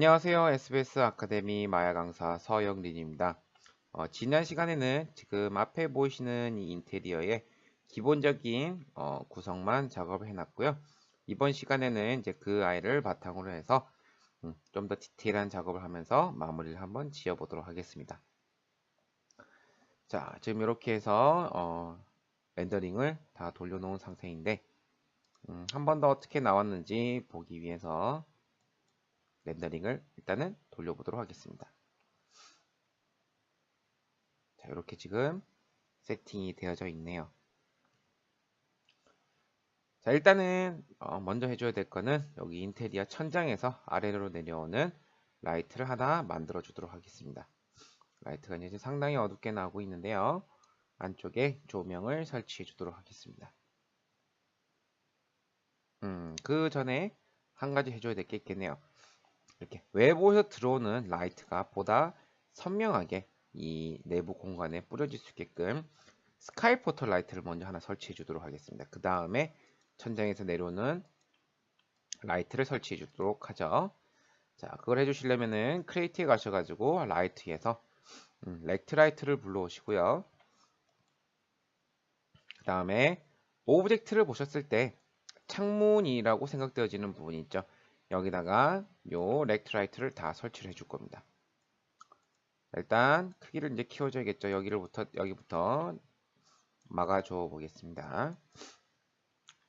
안녕하세요. SBS 아카데미 마야 강사 서영린입니다. 어, 지난 시간에는 지금 앞에 보이시는 이 인테리어의 기본적인 어, 구성만 작업을 해놨고요. 이번 시간에는 이제 그 아이를 바탕으로 해서 음, 좀더 디테일한 작업을 하면서 마무리를 한번 지어보도록 하겠습니다. 자, 지금 이렇게 해서 어, 렌더링을 다 돌려놓은 상태인데 음, 한 번 더 어떻게 나왔는지 보기 위해서 렌더링을 일단은 돌려보도록 하겠습니다. 자, 이렇게 지금 세팅이 되어져 있네요. 자, 일단은 어, 먼저 해줘야 될 거는 여기 인테리어 천장에서 아래로 내려오는 라이트를 하나 만들어 주도록 하겠습니다. 라이트가 이제 상당히 어둡게 나오고 있는데요. 안쪽에 조명을 설치해 주도록 하겠습니다. 음, 그 전에 한 가지 해줘야 될 게 있겠네요. 이렇게 외부에서 들어오는 라이트가 보다 선명하게 이 내부 공간에 뿌려질 수 있게끔 스카이 포터 라이트를 먼저 하나 설치해 주도록 하겠습니다. 그 다음에 천장에서 내려오는 라이트를 설치해 주도록 하죠. 자, 그걸 해주시려면은 크리에이트에 가셔가지고 라이트에서 음, 렉트 라이트를 불러오시고요. 그 다음에 오브젝트를 보셨을 때 창문이라고 생각되어지는 부분이 있죠. 여기다가 요 렉트 라이트를 다 설치를 해줄 겁니다. 일단 크기를 이제 키워줘야겠죠. 여기를부터 여기부터 막아줘 보겠습니다.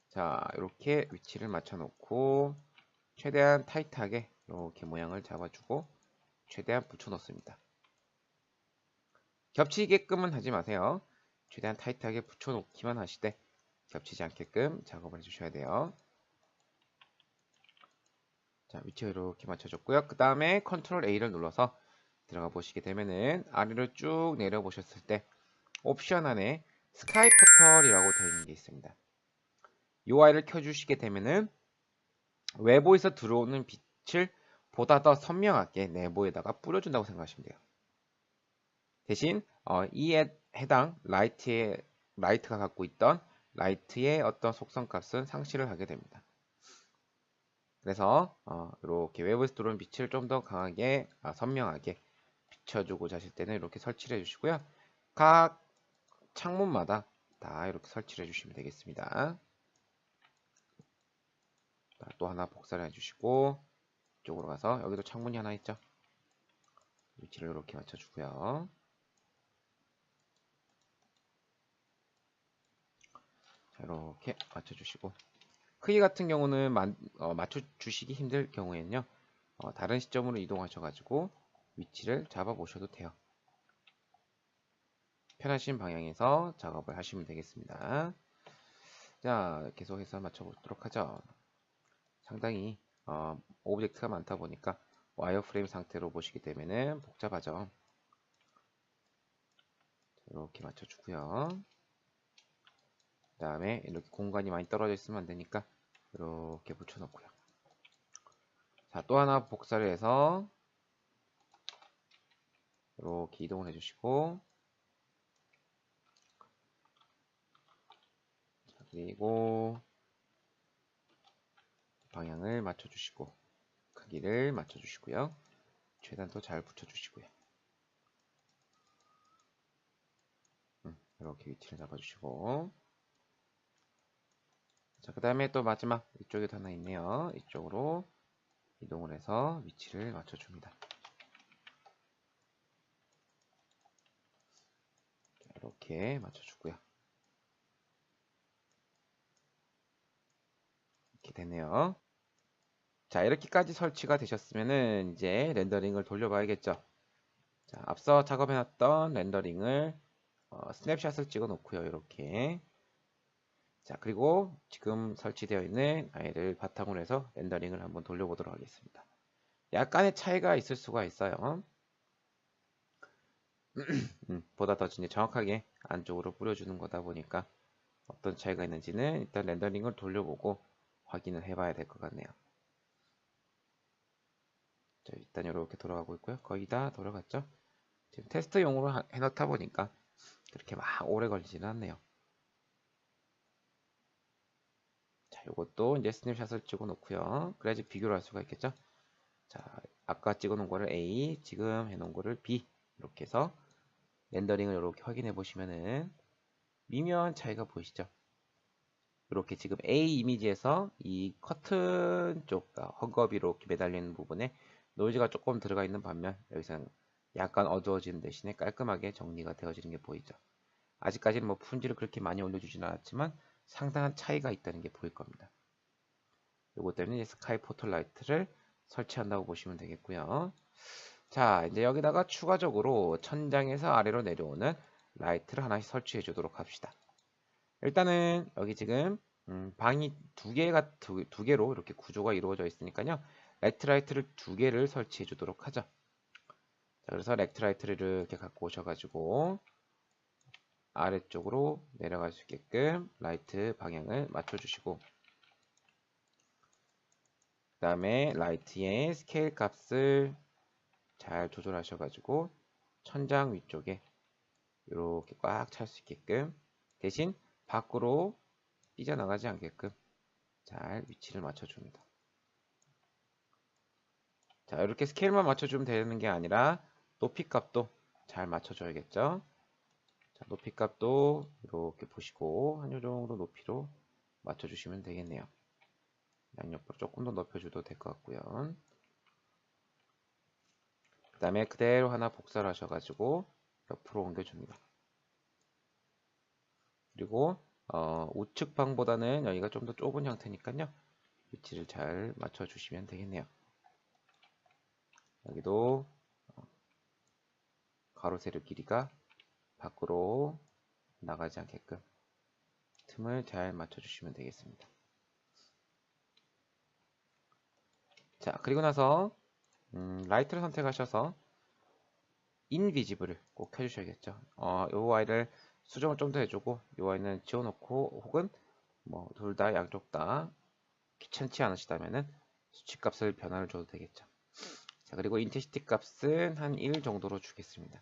자, 이렇게 위치를 맞춰 놓고 최대한 타이트하게 이렇게 모양을 잡아주고 최대한 붙여 놓습니다. 겹치게끔은 하지 마세요. 최대한 타이트하게 붙여 놓기만 하시되 겹치지 않게끔 작업을 해주셔야 돼요. 자, 위치 이렇게 맞춰줬고요. 그 다음에 컨트롤 A를 눌러서 들어가 보시게 되면은 아래로 쭉 내려 보셨을 때 옵션 안에 스카이 포털이라고 되어 있는 게 있습니다. UI를 켜주시게 되면은 외부에서 들어오는 빛을 보다 더 선명하게 내부에다가 뿌려준다고 생각하시면 돼요. 대신 어, 이에 해당 라이트의 라이트가 갖고 있던 라이트의 어떤 속성 값은 상실을 하게 됩니다. 그래서 어, 이렇게 외부에서 들어오는 빛을 좀 더 강하게 아, 선명하게 비춰주고자 하실 때는 이렇게 설치를 해주시고요. 각 창문마다 다 이렇게 설치를 해주시면 되겠습니다. 자, 또 하나 복사를 해주시고 이쪽으로 가서 여기도 창문이 하나 있죠. 위치를 이렇게 맞춰주고요. 자, 이렇게 맞춰주시고 크기 같은 경우는 만, 어, 맞춰주시기 힘들 경우에는요. 어, 다른 시점으로 이동하셔가지고 위치를 잡아 보셔도 돼요. 편하신 방향에서 작업을 하시면 되겠습니다. 자, 계속해서 맞춰보도록 하죠. 상당히 어, 오브젝트가 많다 보니까 와이어프레임 상태로 보시게 되면은 복잡하죠. 이렇게 맞춰주고요. 그 다음에 이렇게 공간이 많이 떨어져 있으면 안 되니까 이렇게 붙여놓고요. 자, 또 하나 복사를 해서 이렇게 이동을 해주시고 자, 그리고 방향을 맞춰주시고 크기를 맞춰주시고요. 더잘 붙여주시고요. 음, 이렇게 위치를 잡아주시고 자, 그 다음에 또 마지막 이쪽에도 하나 있네요. 이쪽으로 이동을 해서 위치를 맞춰줍니다. 이렇게 맞춰주고요. 이렇게 되네요. 자, 이렇게까지 설치가 되셨으면은 이제 렌더링을 돌려봐야겠죠. 자, 앞서 작업해놨던 렌더링을 어, 스냅샷을 찍어 놓고요. 이렇게 자 그리고 지금 설치되어 있는 아이를 바탕으로 해서 렌더링을 한번 돌려보도록 하겠습니다. 약간의 차이가 있을 수가 있어요. 음, 보다 더 정확하게 안쪽으로 뿌려주는 거다 보니까 어떤 차이가 있는지는 일단 렌더링을 돌려보고 확인을 해봐야 될 것 같네요. 자, 일단 이렇게 돌아가고 있고요. 거의 다 돌아갔죠? 지금 테스트용으로 해놓다 보니까 그렇게 막 오래 걸리지는 않네요. 자, 이것도 이제 스냅샷을 찍어 놓고요. 그래야지 비교를 할 수가 있겠죠. 자, 아까 찍어 놓은 거를 A, 지금 해 놓은 거를 B 이렇게 해서 렌더링을 이렇게 확인해 보시면은 미묘한 차이가 보이시죠? 이렇게 지금 A 이미지에서 이 커튼 쪽 아, 헝겊이 이렇게 매달려 있는 부분에 노이즈가 조금 들어가 있는 반면 여기서는 약간 어두워지는 대신에 깔끔하게 정리가 되어지는 게 보이죠. 아직까지는 뭐 품질을 그렇게 많이 올려주지는 않았지만 상당한 차이가 있다는 게 보일 겁니다. 요것 때문에 스카이 포털 라이트를 설치한다고 보시면 되겠고요. 자, 이제 여기다가 추가적으로 천장에서 아래로 내려오는 라이트를 하나씩 설치해 주도록 합시다. 일단은 여기 지금 음, 방이 두 개가 두, 두 개로 이렇게 구조가 이루어져 있으니까요. 렉트라이트를 두 개를 설치해 주도록 하죠. 자, 그래서 렉트라이트를 이렇게 갖고 오셔가지고 아래쪽으로 내려갈 수 있게끔 라이트 방향을 맞춰주시고 그 다음에 라이트의 스케일 값을 잘 조절하셔가지고 천장 위쪽에 이렇게 꽉 찰 수 있게끔 대신 밖으로 삐져나가지 않게끔 잘 위치를 맞춰줍니다. 자 이렇게 스케일만 맞춰주면 되는 게 아니라 높이 값도 잘 맞춰줘야겠죠. 자, 높이 값도 이렇게 보시고 한 요 정도 높이로 맞춰주시면 되겠네요. 양옆으로 조금 더 높여줘도 될 것 같고요. 그 다음에 그대로 하나 복사를 하셔가지고 옆으로 옮겨줍니다. 그리고 어, 우측 방보다는 여기가 좀 더 좁은 형태니까요. 위치를 잘 맞춰주시면 되겠네요. 여기도 어, 가로 세로 길이가 밖으로 나가지 않게끔 틈을 잘 맞춰주시면 되겠습니다. 자 그리고 나서 음, 라이트를 선택하셔서 인비지블을 꼭 해주셔야겠죠. 어, 이 아이를 수정을 좀 더 해주고 이 아이는 지워놓고 혹은 뭐 둘 다 양쪽 다 귀찮지 않으시다면은 수치값을 변화를 줘도 되겠죠. 자 그리고 인텐시티 값은 한 1 정도로 주겠습니다.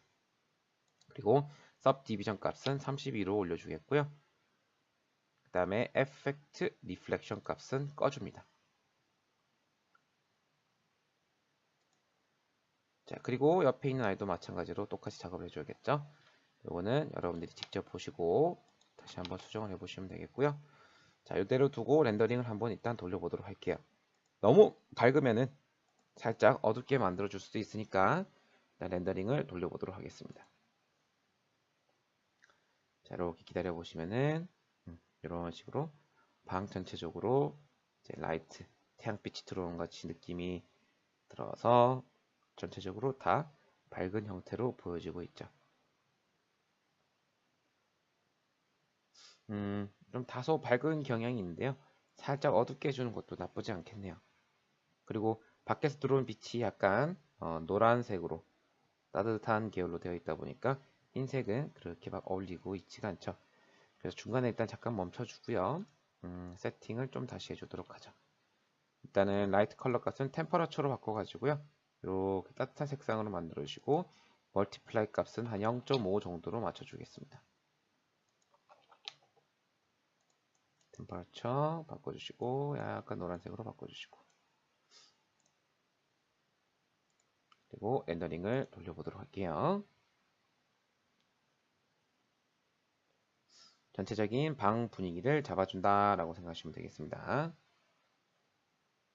그리고 subdivision 값은 32로 올려주겠고요. 그 다음에 effect reflection 값은 꺼줍니다. 자 그리고 옆에 있는 아이도 마찬가지로 똑같이 작업을 해줘야겠죠. 이거는 여러분들이 직접 보시고 다시 한번 수정을 해보시면 되겠고요. 자 이대로 두고 렌더링을 한번 일단 돌려보도록 할게요. 너무 밝으면은 살짝 어둡게 만들어 줄 수도 있으니까 렌더링을 돌려보도록 하겠습니다. 자 이렇게 기다려 보시면은 음, 이런 식으로 방 전체적으로 이제 라이트 태양빛이 들어오는 같이 느낌이 들어서 전체적으로 다 밝은 형태로 보여지고 있죠. 음, 좀 다소 밝은 경향이 있는데요. 살짝 어둡게 해주는 것도 나쁘지 않겠네요. 그리고 밖에서 들어온 빛이 약간 어, 노란색으로 따뜻한 계열로 되어 있다 보니까 흰색은 그렇게 막 어울리고 있지가 않죠. 그래서 중간에 일단 잠깐 멈춰주고요. 음, 세팅을 좀 다시 해주도록 하죠. 일단은 라이트 컬러 값은 템퍼러처로 바꿔가지고요. 이렇게 따뜻한 색상으로 만들어 주시고 멀티플라이 값은 한 0.5 정도로 맞춰주겠습니다. 템퍼러처 바꿔주시고 약간 노란색으로 바꿔주시고 그리고 렌더링을 돌려보도록 할게요. 전체적인 방 분위기를 잡아준다라고 생각하시면 되겠습니다.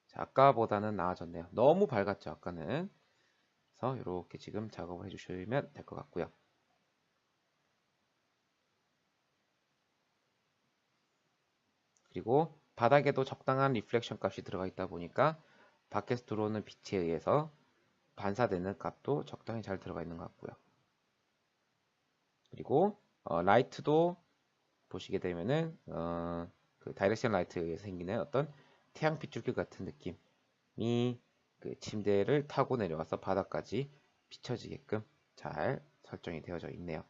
자, 아까보다는 나아졌네요. 너무 밝았죠, 아까는. 그래서 이렇게 지금 작업을 해주시면 될 것 같고요. 그리고 바닥에도 적당한 리플렉션 값이 들어가 있다 보니까 밖에서 들어오는 빛에 의해서 반사되는 값도 적당히 잘 들어가 있는 것 같고요. 그리고 어, 라이트도 보시게 되면은 어, 그 다이렉션 라이트에 생기는 어떤 태양 빗줄기 같은 느낌이 그 침대를 타고 내려와서 바닥까지 비춰지게끔 잘 설정이 되어져 있네요.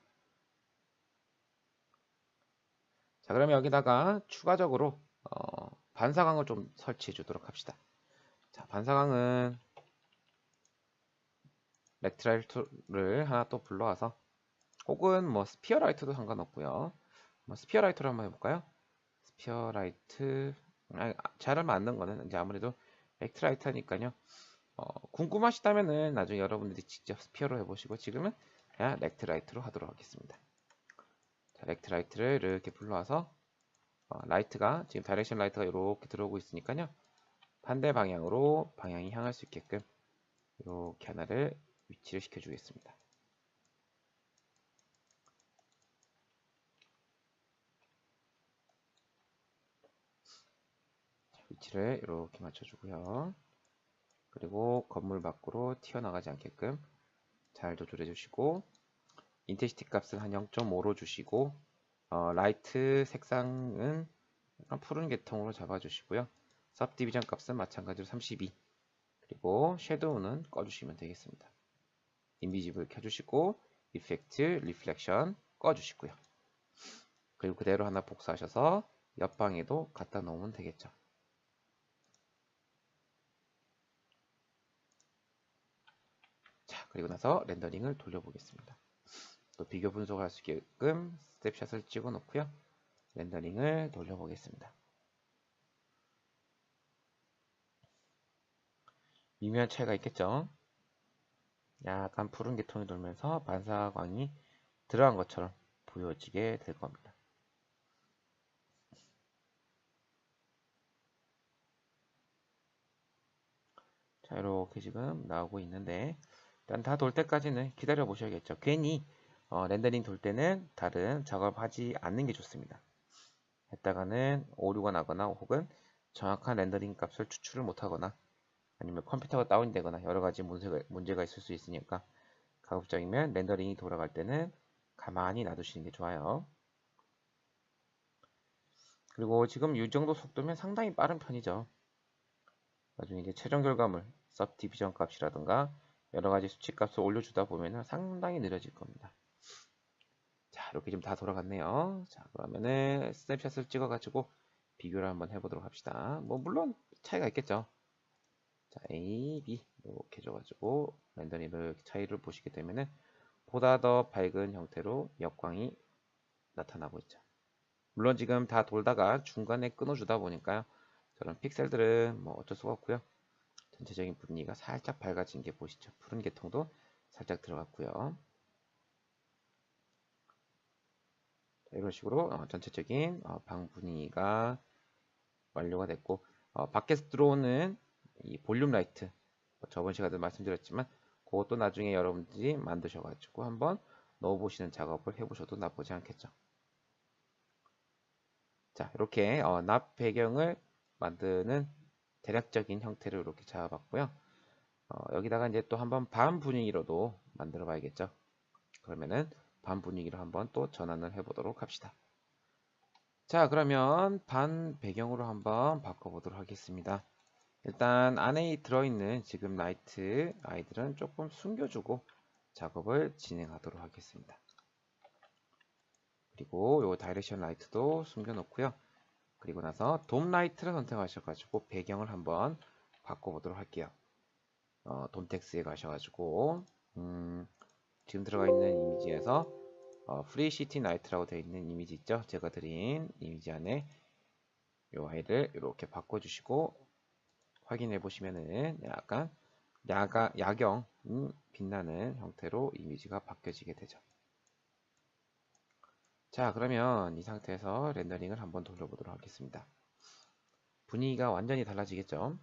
자 그러면 여기다가 추가적으로 어, 반사광을 좀 설치해 주도록 합시다. 자 반사광은 렉트라이트를 하나 또 불러와서 혹은 뭐 스피어 라이트도 상관없고요. 뭐 스피어 라이트로 한번 해볼까요? 스피어 라이트 아니, 잘 맞는 거는 이제 아무래도 렉트라이트 하니까요. 어, 궁금하시다면은 나중에 여러분들이 직접 스피어로 해보시고 지금은 그냥 렉트 라이트로 하도록 하겠습니다. 자, 렉트 라이트를 이렇게 불러와서 어, 라이트가 지금 다이렉션 라이트가 이렇게 들어오고 있으니까요. 반대 방향으로 방향이 향할 수 있게끔 이렇게 하나를 위치를 시켜주겠습니다. 위치를 이렇게 맞춰주고요. 그리고 건물 밖으로 튀어나가지 않게끔 잘 조절해 주시고 인텐시티 값은 한 0.5로 주시고 어, 라이트 색상은 푸른 계통으로 잡아주시고요. 섭디비전 값은 마찬가지로 32 그리고 섀도우는 꺼주시면 되겠습니다. 인비지블 켜주시고 이펙트, 리플렉션 꺼주시고요. 그리고 그대로 하나 복사하셔서 옆방에도 갖다 놓으면 되겠죠. 자, 그리고 나서 렌더링을 돌려보겠습니다. 또 비교 분석할 수 있게끔 스텝샷을 찍어 놓고요. 렌더링을 돌려보겠습니다. 미묘한 차이가 있겠죠? 약간 푸른 계통이 돌면서 반사광이 들어간 것처럼 보여지게 될 겁니다. 자, 이렇게 지금 나오고 있는데 일단 다 돌 때까지는 기다려 보셔야겠죠. 괜히 어, 렌더링 돌 때는 다른 작업하지 않는 게 좋습니다. 했다가는 오류가 나거나 혹은 정확한 렌더링 값을 추출을 못하거나 아니면 컴퓨터가 다운되거나 여러 가지 문제가, 있을 수 있으니까 가급적이면 렌더링이 돌아갈 때는 가만히 놔두시는 게 좋아요. 그리고 지금 이 정도 속도면 상당히 빠른 편이죠. 나중에 이제 최종 결과물, 서브디비전 값이라든가 여러 가지 수치 값을 올려주다 보면 상당히 느려질 겁니다. 자, 이렇게 좀 다 돌아갔네요. 자, 그러면은 스냅샷을 찍어가지고 비교를 한번 해보도록 합시다. 뭐, 물론 차이가 있겠죠. 자, A, B 이렇게 줘가지고 렌더링을 차이를 보시게 되면은 보다 더 밝은 형태로 역광이 나타나고 있죠. 물론 지금 다 돌다가 중간에 끊어주다 보니까요. 저런 픽셀들은 뭐 어쩔 수가 없고요. 전체적인 분위기가 살짝 밝아진 게 보시죠. 푸른 계통도 살짝 들어갔고요. 자, 이런 식으로 어, 전체적인 어, 방 분위기가 완료가 됐고 어, 밖에서 들어오는 이 볼륨 라이트 뭐 저번 시간에도 말씀드렸지만 그것도 나중에 여러분들이 만드셔가지고 한번 넣어보시는 작업을 해보셔도 나쁘지 않겠죠. 자 이렇게 어, 납 배경을 만드는 대략적인 형태를 이렇게 잡아봤고요. 어, 여기다가 이제 또 한번 밤 분위기로도 만들어 봐야겠죠. 그러면은 밤 분위기로 한번 또 전환을 해보도록 합시다. 자 그러면 반 배경으로 한번 바꿔보도록 하겠습니다. 일단 안에 들어있는 지금 라이트 아이들은 조금 숨겨주고 작업을 진행하도록 하겠습니다. 그리고 요 다이렉션 라이트도 숨겨놓고요. 그리고 나서 돔 라이트를 선택하셔가지고 배경을 한번 바꿔보도록 할게요. 어, 돔 텍스에 가셔가지고 음, 지금 들어가 있는 이미지에서 어, 프리 시티 나이트라고 되어 있는 이미지 있죠? 제가 드린 이미지 안에 이 아이를 이렇게 바꿔주시고 확인해 보시면은 약간 야가, 야경 음, 빛나는 형태로 이미지가 바뀌어지게 되죠. 자 그러면 이 상태에서 렌더링을 한번 돌려보도록 하겠습니다. 분위기가 완전히 달라지겠죠.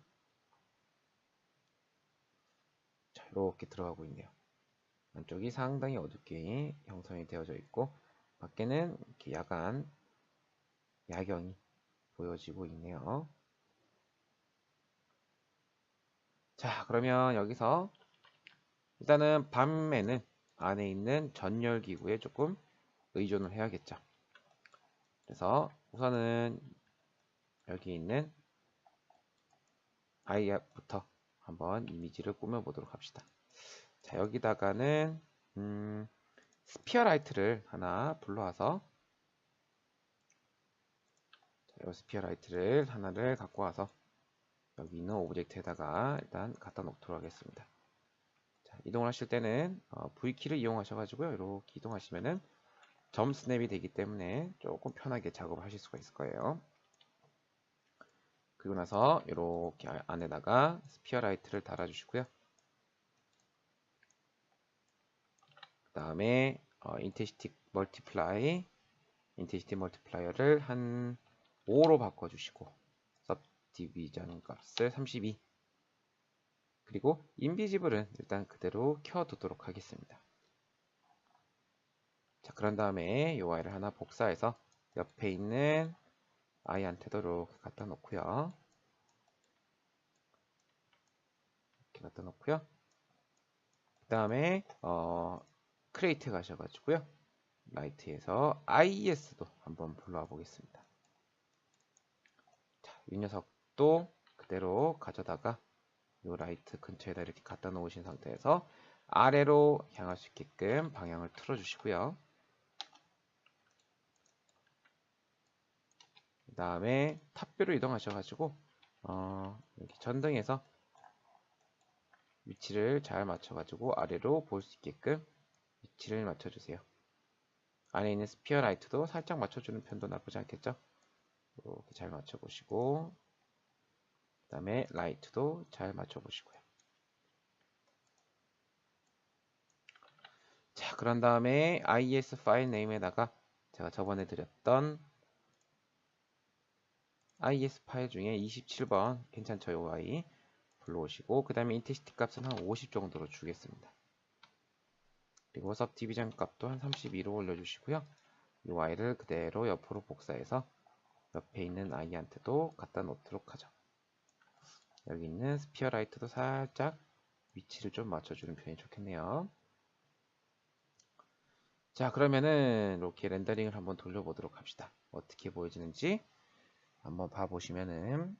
자 이렇게 들어가고 있네요. 안쪽이 상당히 어둡게 형성이 되어져 있고 밖에는 이렇게 야간 야경이 보여지고 있네요. 자 그러면 여기서 일단은 밤에는 안에 있는 전열기구에 조금 의존을 해야겠죠. 그래서 우선은 여기 있는 아이앱부터 한번 이미지를 꾸며보도록 합시다. 자 여기다가는 음, 스피어 라이트를 하나 불러와서 스피어 라이트를 하나를 갖고 와서 여기 있는 오브젝트에다가 일단 갖다 놓도록 하겠습니다. 자, 이동을 하실 때는 어, V키를 이용하셔가지고요. 이렇게 이동하시면은 점 스냅이 되기 때문에 조금 편하게 작업을 하실 수가 있을 거예요. 그리고 나서 이렇게 안에다가 스피어 라이트를 달아주시고요. 그 다음에 어, 인테시티 멀티플라이 인테시티 멀티플라이어를 한 5로 바꿔주시고 디비전 값을 32 그리고 인비지블은 일단 그대로 켜두도록 하겠습니다. 자 그런 다음에 이 아이를 하나 복사해서 옆에 있는 아이한테도 이렇게 갖다 놓고요. 이렇게 갖다 놓고요. 그 다음에 어, 크레이트 가셔가지고요. 라이트에서 IES도 한번 불러와 보겠습니다. 자, 이 녀석도 그대로 가져다가 이 라이트 근처에다 이렇게 갖다 놓으신 상태에서 아래로 향할 수 있게끔 방향을 틀어 주시고요. 다음에 탑뷰로 이동하셔가지고 어, 여기 전등에서 위치를 잘 맞춰가지고 아래로 볼 수 있게끔 위치를 맞춰주세요. 안에 있는 스피어 라이트도 살짝 맞춰주는 편도 나쁘지 않겠죠? 이렇게 잘 맞춰보시고 그 다음에 라이트도 잘 맞춰보시고요. 자, 그런 다음에 IS 파일 네임에다가 제가 저번에 드렸던 IS 파일 중에 27번 괜찮죠? 요 아이 불러오시고 그 다음에 인테시티 값은 한 50 정도로 주겠습니다. 그리고 सब디비전 값도 한 32로 올려주시고요. 이 아이를 그대로 옆으로 복사해서 옆에 있는 아이한테도 갖다 놓도록 하죠. 여기 있는 스피어 라이트도 살짝 위치를 좀 맞춰주는 편이 좋겠네요. 자 그러면은 이렇게 렌더링을 한번 돌려보도록 합시다. 어떻게 보여지는지 한번 봐보시면은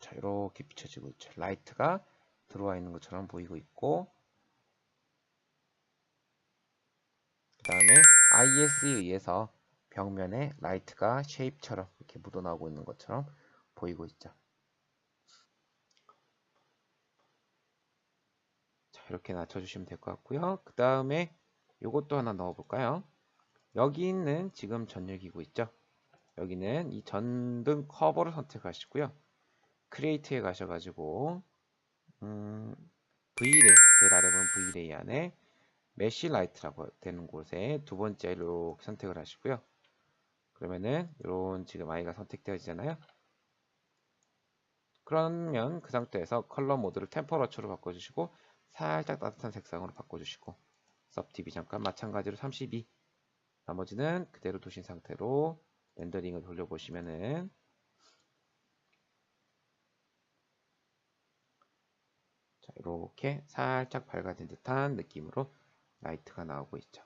자 이렇게 비춰지고 있죠. 라이트가 들어와 있는 것처럼 보이고 있고 그 다음에 IS에 의해서 벽면에 라이트가 쉐입처럼 이렇게 묻어나오고 있는 것처럼 보이고 있죠. 자 이렇게 낮춰주시면 될 것 같고요. 그 다음에 이것도 하나 넣어볼까요? 여기 있는 지금 전열기구 있죠? 여기는 이 전등 커버를 선택하시고요. 크리에이트에 가셔가지고 음, V레이, 제일 아래 보면 V레이 안에 메시 라이트라고 되는 곳에 두 번째 이렇게 선택을 하시고요. 그러면은 이런 지금 아이가 선택되어지잖아요. 그러면 그 상태에서 컬러 모드를 템퍼러처로 바꿔주시고 살짝 따뜻한 색상으로 바꿔주시고 섭TV 잠깐 마찬가지로 32 나머지는 그대로 두신 상태로 렌더링을 돌려보시면은 자, 이렇게 살짝 밝아진 듯한 느낌으로 라이트가 나오고 있죠.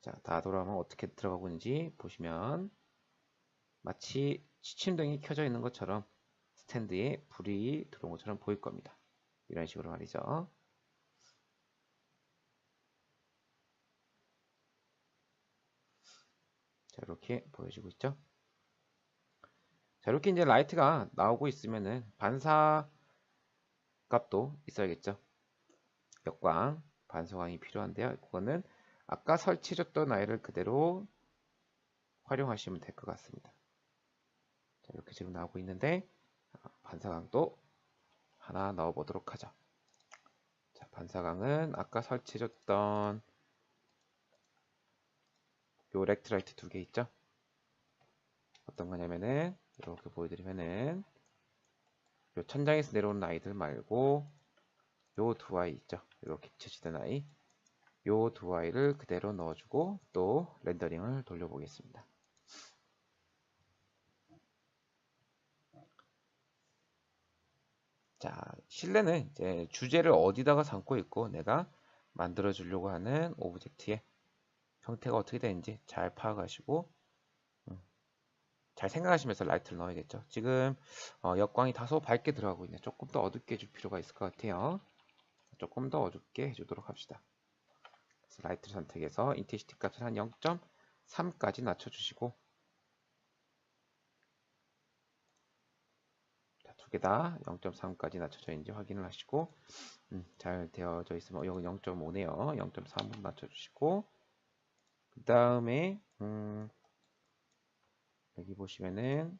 자, 다 돌아오면 어떻게 들어가고 있는지 보시면 마치 취침등이 켜져 있는 것처럼 스탠드에 불이 들어온 것처럼 보일 겁니다. 이런 식으로 말이죠. 자, 이렇게 보여지고 있죠. 자, 이렇게 이제 라이트가 나오고 있으면은 반사 값도 있어야겠죠. 역광, 반사광이 필요한데요. 그거는 아까 설치해줬던 아이를 그대로 활용하시면 될 것 같습니다. 자, 이렇게 지금 나오고 있는데 아, 반사광도 하나 넣어 보도록 하죠. 자, 반사광은 아까 설치해줬던 요 렉트라이트 두 개 있죠? 어떤 거냐면은 이렇게 보여드리면은 요 천장에서 내려오는 아이들 말고 요 두 아이 있죠? 이렇게 비춰지는 아이 요 두 아이를 그대로 넣어주고 또 렌더링을 돌려보겠습니다. 자, 실내는 이제 주제를 어디다가 담고 있고 내가 만들어 주려고 하는 오브젝트의 형태가 어떻게 되는지 잘 파악하시고 음, 잘 생각하시면서 라이트를 넣어야겠죠. 지금 어, 역광이 다소 밝게 들어가고 있네. 조금 더 어둡게 해줄 필요가 있을 것 같아요. 조금 더 어둡게 해주도록 합시다. 라이트를 선택해서 인텐시티 값을 한 0.3까지 낮춰주시고 두개다 0.3까지 낮춰져 있는지 확인을 하시고 음, 잘 되어져 있으면 여기 0.5네요. 0.3으로 낮춰주시고 그 다음에 음, 여기 보시면은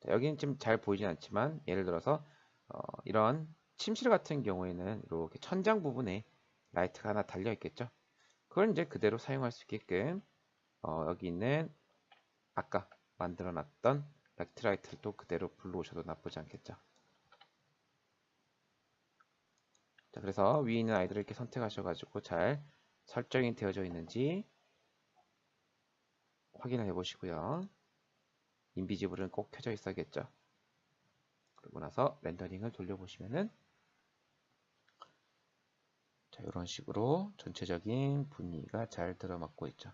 자, 여기는 좀잘 보이진 않지만 예를 들어서 어, 이런 침실 같은 경우에는 이렇게 천장 부분에 라이트가 하나 달려 있겠죠. 그걸 이제 그대로 사용할 수 있게끔 어, 여기 있는 아까 만들어 놨던 렉트라이트를 또 그대로 불러오셔도 나쁘지 않겠죠. 자, 그래서 위에 있는 아이들을 이렇게 선택하셔가지고 잘 설정이 되어져 있는지 확인을 해보시고요. 인비지블은 꼭 켜져 있어야겠죠. 그리고 나서 렌더링을 돌려보시면은 자, 이런 식으로 전체적인 분위기가 잘 들어맞고 있죠.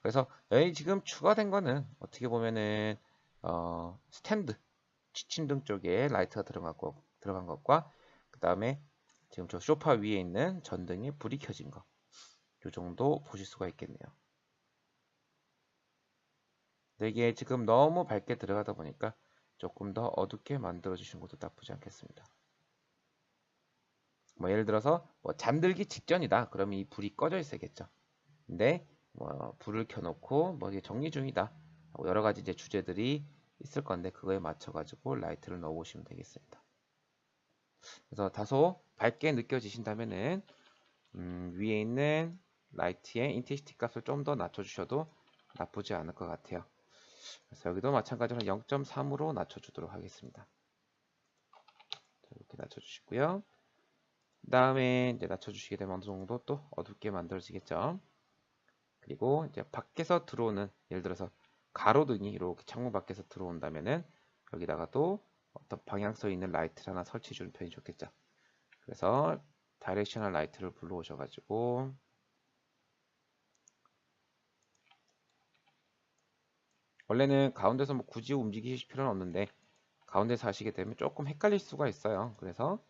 그래서 여기 지금 추가된 거는 어떻게 보면은 어, 스탠드, 취침등 쪽에 라이트가 들어간, 것, 들어간 것과 그 다음에 지금 저 소파 위에 있는 전등에 불이 켜진 거. 이 정도 보실 수가 있겠네요. 근데 이게 지금 너무 밝게 들어가다 보니까 조금 더 어둡게 만들어 주신 것도 나쁘지 않겠습니다. 뭐 예를 들어서 뭐 잠들기 직전이다. 그러면 이 불이 꺼져 있어야겠죠. 근데 뭐 불을 켜놓고 뭐 이게 정리 중이다. 뭐 여러 가지 이제 주제들이 있을 건데 그거에 맞춰 가지고 라이트를 넣어 보시면 되겠습니다. 그래서 다소 밝게 느껴지신다면은 음, 위에 있는 라이트의 인텐시티 값을 좀 더 낮춰 주셔도 나쁘지 않을 것 같아요. 그래서 여기도 마찬가지로 0.3으로 낮춰 주도록 하겠습니다. 자, 이렇게 낮춰 주시고요. 그 다음에 이제 낮춰 주시게 되면 어느 정도 또 어둡게 만들어지겠죠. 그리고 이제 밖에서 들어오는 예를 들어서 가로등이 이렇게 창문 밖에서 들어온다면은 여기다가 또 어떤 방향성 있는 라이트를 하나 설치해 주는 편이 좋겠죠. 그래서 다이렉셔널 라이트를 불러오셔 가지고 원래는 가운데서 뭐 굳이 움직이실 필요는 없는데 가운데서 하시게 되면 조금 헷갈릴 수가 있어요. 그래서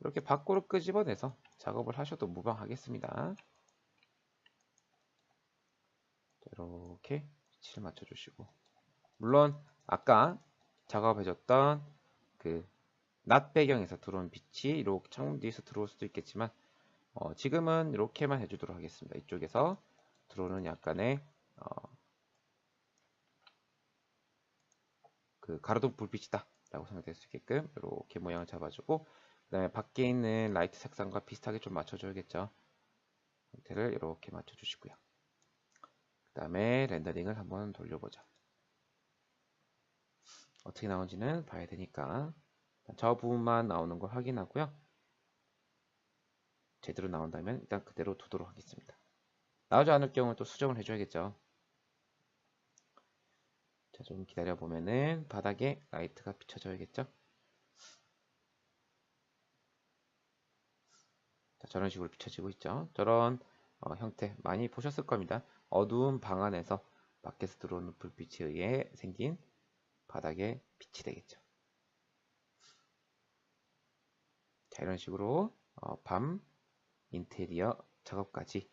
이렇게 밖으로 끄집어내서 작업을 하셔도 무방하겠습니다. 이렇게 위치를 맞춰주시고 물론 아까 작업해줬던 그 낮 배경에서 들어온 빛이 이렇게 창문 뒤에서 들어올 수도 있겠지만 어, 지금은 이렇게만 해주도록 하겠습니다. 이쪽에서 들어오는 약간의 어, 그 가로등 불빛이다 라고 생각될 수 있게끔 이렇게 모양을 잡아주고 그 다음에 밖에 있는 라이트 색상과 비슷하게 좀 맞춰줘야겠죠. 형태를 이렇게 맞춰주시고요. 그 다음에 렌더링을 한번 돌려보죠. 어떻게 나오는지는 봐야 되니까 저 부분만 나오는 걸 확인하고요. 제대로 나온다면 일단 그대로 두도록 하겠습니다. 나오지 않을 경우는 또 수정을 해줘야겠죠. 자, 좀 기다려 보면은 바닥에 라이트가 비춰져야겠죠. 자, 저런 식으로 비춰지고 있죠. 저런 어, 형태 많이 보셨을 겁니다. 어두운 방 안에서 밖에서 들어오는 불빛에 의해 생긴 바닥에 빛이 되겠죠. 자, 이런 식으로 어, 밤 인테리어 작업까지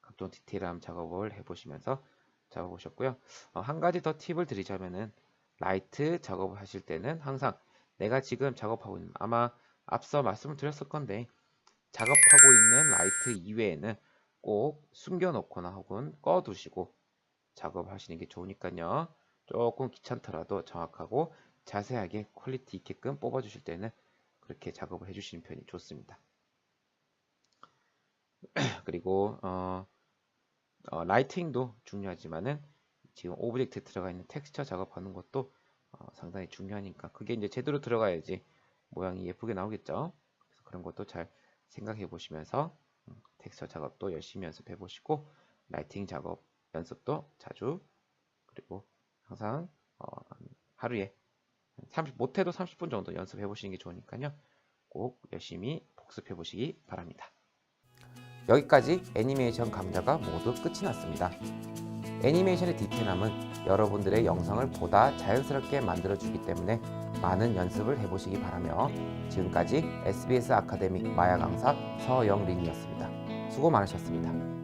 각종 디테일함 작업을 해보시면서 작업하셨고요. 어, 한 가지 더 팁을 드리자면은 라이트 작업을 하실 때는 항상 내가 지금 작업하고 있는 아마 앞서 말씀을 드렸을 건데 작업하고 있는 라이트 이외에는 꼭 숨겨놓거나 혹은 꺼두시고 작업하시는 게 좋으니까요. 조금 귀찮더라도 정확하고 자세하게 퀄리티 있게끔 뽑아주실 때는 그렇게 작업을 해주시는 편이 좋습니다. 그리고 어, 어, 라이팅도 중요하지만은 지금 오브젝트 들어가 있는 텍스처 작업하는 것도 어, 상당히 중요하니까 그게 이제 제대로 들어가야지 모양이 예쁘게 나오겠죠. 그래서 그런 것도 잘 생각해 보시면서 음, 텍스처 작업도 열심히 연습해 보시고 라이팅 작업 연습도 자주 그리고 항상 어, 하루에 30, 못해도 30분 정도 연습해 보시는 게 좋으니까요. 꼭 열심히 복습해 보시기 바랍니다. 여기까지 애니메이션 감자가 모두 끝이 났습니다. 애니메이션의 디테일함은 여러분들의 영상을 보다 자연스럽게 만들어주기 때문에 많은 연습을 해보시기 바라며 지금까지 SBS 아카데미 마야 강사 서영린이었습니다. 수고 많으셨습니다.